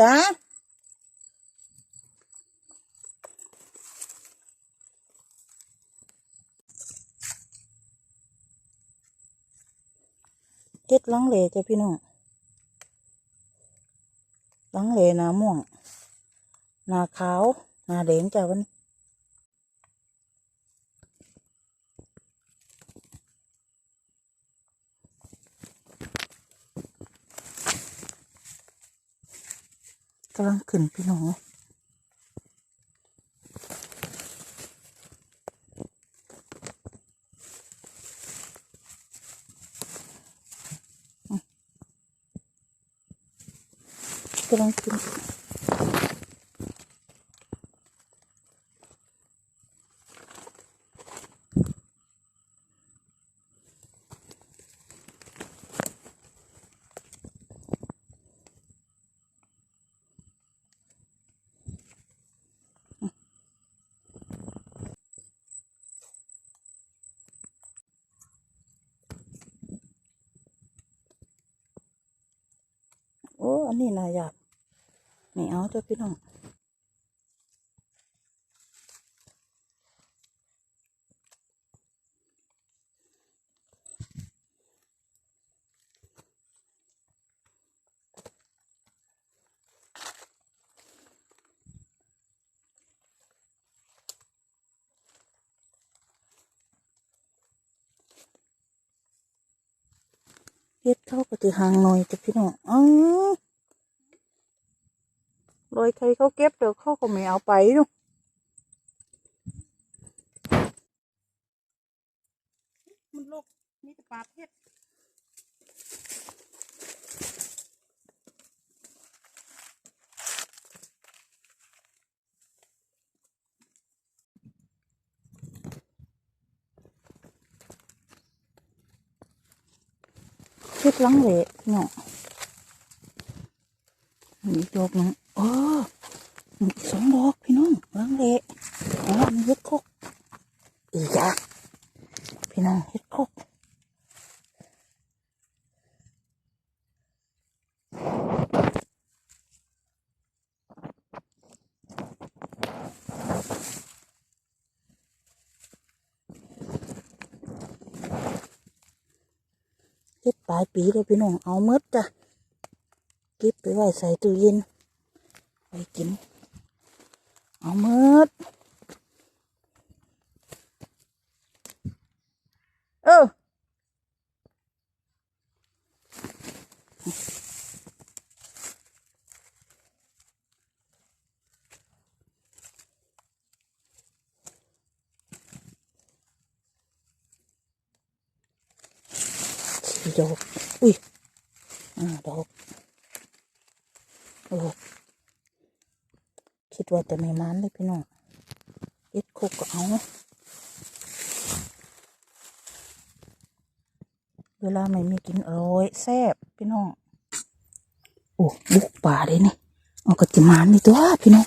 จ้าเฮ็ดลังเหลจ้ะพี่น้องลังเหลหนาม่วงหนาขาวหนาแดงจ้ะวันนี้ กำลังขึ้นพี่น้องกำลังขึ้น โอ้ อันนี้น่าอยากนี่เอาจ้ะพี่น้องเฮ็ดเข้าก็จะหางหน่อยจ้ะพี่น้องอ๋อ โดยใครเขาเก็บเดี๋ยวเขาก็ไม่เอาไปดูมันลูกมีแต่ปลาเพชรเพชรลังเหละเนาะมีดอกหนึง โอ้สองดอกพี่น้องลังเละอ๋อมีเห็ดคกอีกอะพี่น้องเห็ดคกเห็ดปลายปีเลยพี่น้องเอาหมดจ้ะเก็บไปไว้ใส่ตู้เย็น ไปกิน เอาหมดเออสี่ดอกอุ้ยอ่าดอกโอ้คิ ดว่าจะไม่มันเลยพี่น้องเอ็ดโคกก็เอาเวลาไม่มีกินอร่อยแซ่บพี่น้อง โอ้บุกป่าเลยนี่เอากระจิมานนี่ตัวพี่น้อง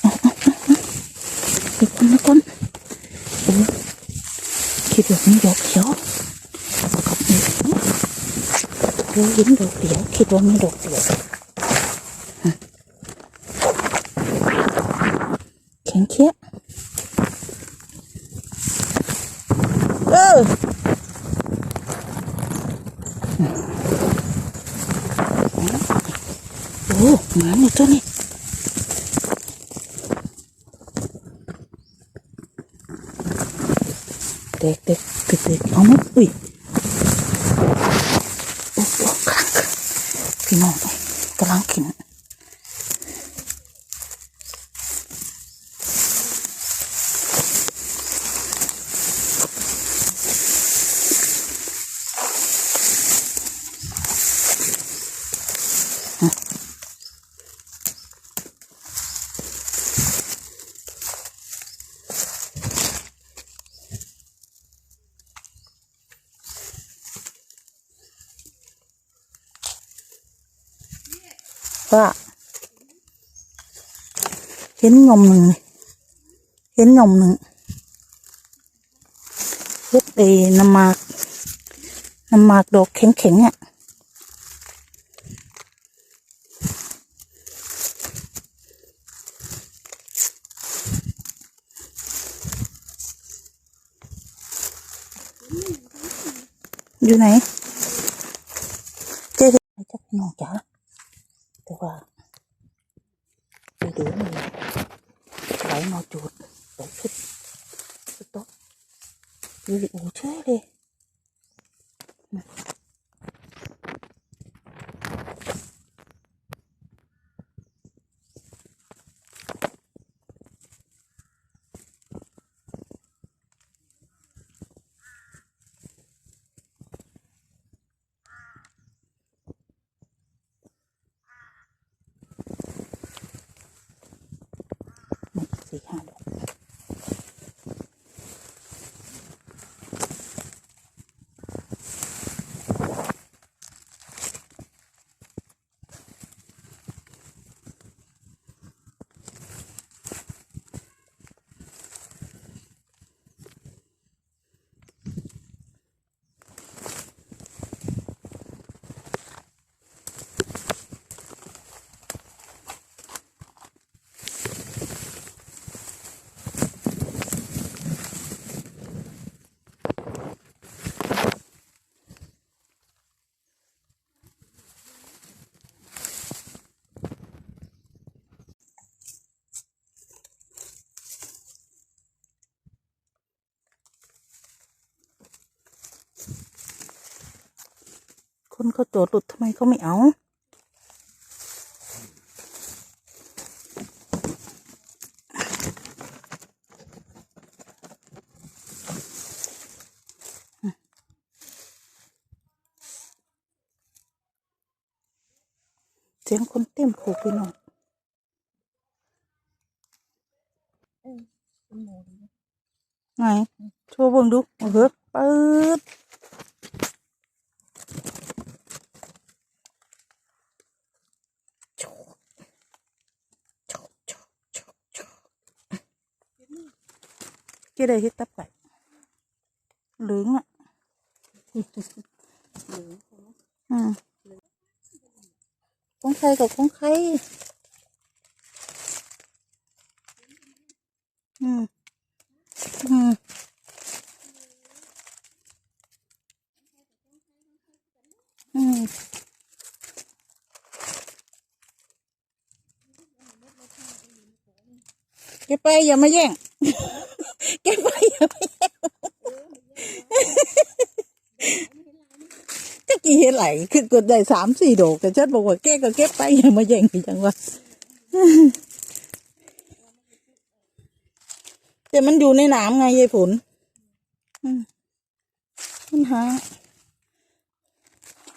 เอาเอาเอาเอาเดี๋ยวคนละคนโอ้คิดว่ามีดอกเขียวกับมีเราเห็นดอกเดียวคิดว่ามีดอกเดียวฮะแข็งเคี้ยเออ โอ้หมาเนี่ตัวนี้เด็กเด็กเด็กเด็กเอามาอุ้ยโอ้โอ้กำลังพี่น้อง เห็นงอมหนึ่งเห็นงอมหนึ่งเฮ็ดเอน้ำมากน้ำมากดอกแข็งๆอ่ะอยู่ไหนเจ๊ที่จักน้องจ๋าแต่ว่าไปดูนี่ ไหลนอจุดไปขึ้นสต๊อกยู่อูเช่เลย นี่สี่ห้ คนเขาโจทย์หลุดทำไมเขาไม่เอาเสียงคนเต็มผูกไปหน่อยไหนโชว์เบิ่งดูโอ้โหปืดโชว์โชว์โชว์โชว์โชว์ เกี่ได้เฮ็ดตับไก่เหลืองอะอืมของใครกับของใครอืมอืมอืมเก็บไปอย่ามาแย่ง เก็บไปอย่ามาแย่ง จะกี่เห็นไหลคือกดได้สามสี่ดอกแต่ฉันบอกว่าแกก็เก็บไปอย่ามาแย่งอีกจังวะแต่มันอยู่ในหนามไงยายฝนอืมมันหา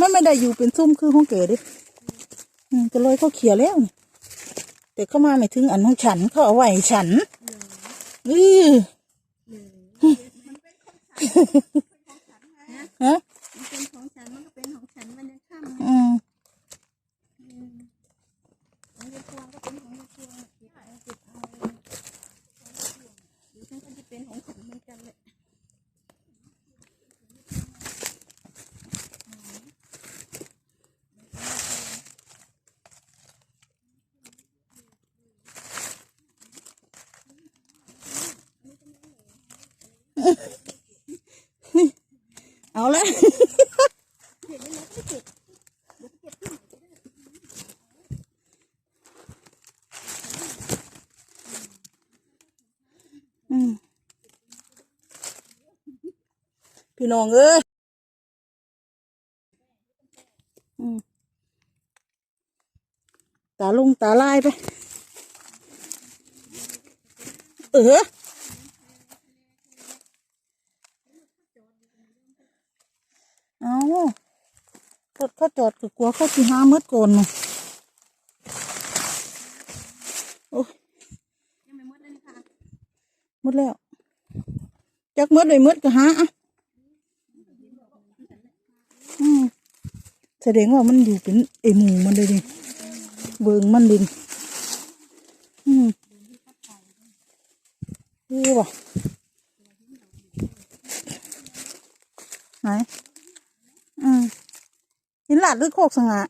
มันไม่ได้อยู่เป็นซุ่มคือห้องเก๋ดิอืมก็เลยเขาเขียแล้วนี่แต่เข้ามาไม่ถึงอันของฉันเขาเอาไว้ให้ฉันอือฮะมันเป็นของ ฉันมันก็เป็นของฉันมันยังข้ามอืมของยายพวงก็เป็นของยายพวงเก็บเอาเก็บเอาเดี๋ยวฉันก็จะเป็นของฉันเหมือนกันเลยเอาละ อืมพี่ น้องเอ้ยตาลุงตาลายไป เออเอารถเขาจอดก็กลัวเขาสิหามืดโกนน่ะโอ้ยังไม่หมดเลยนี่ค่ะหมดแล้ว จักมืดเลยมืดก็หาอะอืม แสดงว่ามันอยู่เป็นไอหมูมันเลยดิเบิงมันดินอืมนี่ว่ะไหนอืมหินหลาดหรือโคกสง่า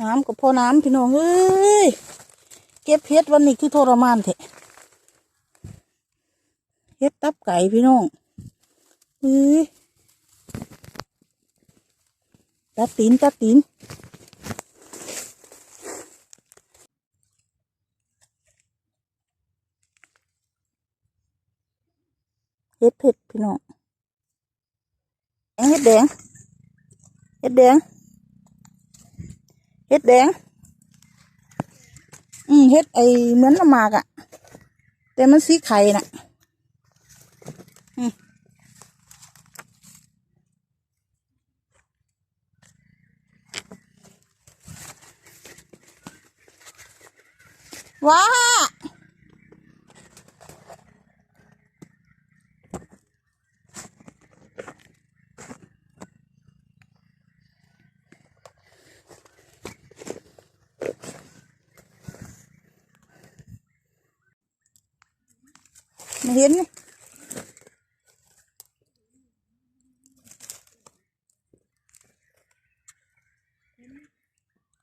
น้ำกับพ่อน้ำพี่น้องเอ้ยเก็บเพชรวันนี้คือทรมานเถอะเฮ็ดตับไก่พี่น้องเอ้ยตัดตีนตัดตีนเฮ็ดเผ็ดพี่น้องแดงเฮ็ดแดงเฮ็ดแดง เฮ็ดแดง อืมเฮ็ดไอเหมือนละมากอะแต่มันสีไข่น่ะว้า ไม่เห็นนี่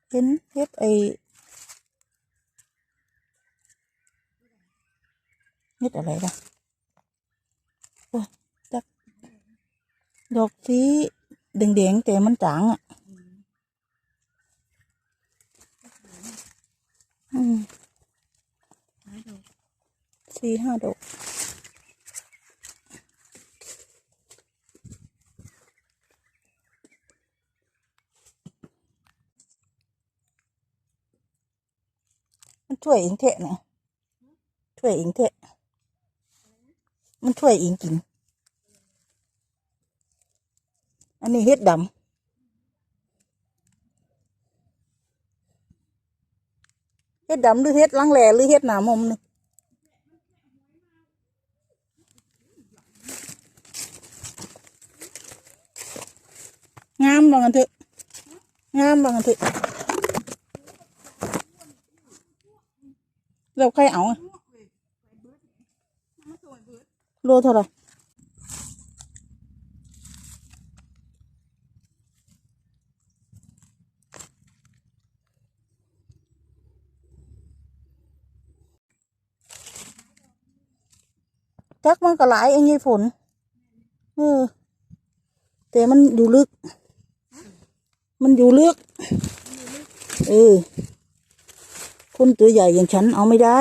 เห็นเฮ็ดไอเฮ็ดอะไรล่ะโอ้ยจักดอกสีแดงๆแต่มันจางอะอืมหลายดอก สี่ห้าดอกมัน ช่วยเองเทะนะช่วยเองเทะ มันช่วยเองกิน อันนี้เฮ็ดดำเฮ็ดดำหรือเฮ็ดลังแหล่หรือเฮ็ดหนามมนี่งามบางอันเถอะงามบางอันเถอะ เราใครเอาอะโลเท่าไหร่จักมัน คนตัวใหญ่อย่างฉันเอาไม่ได้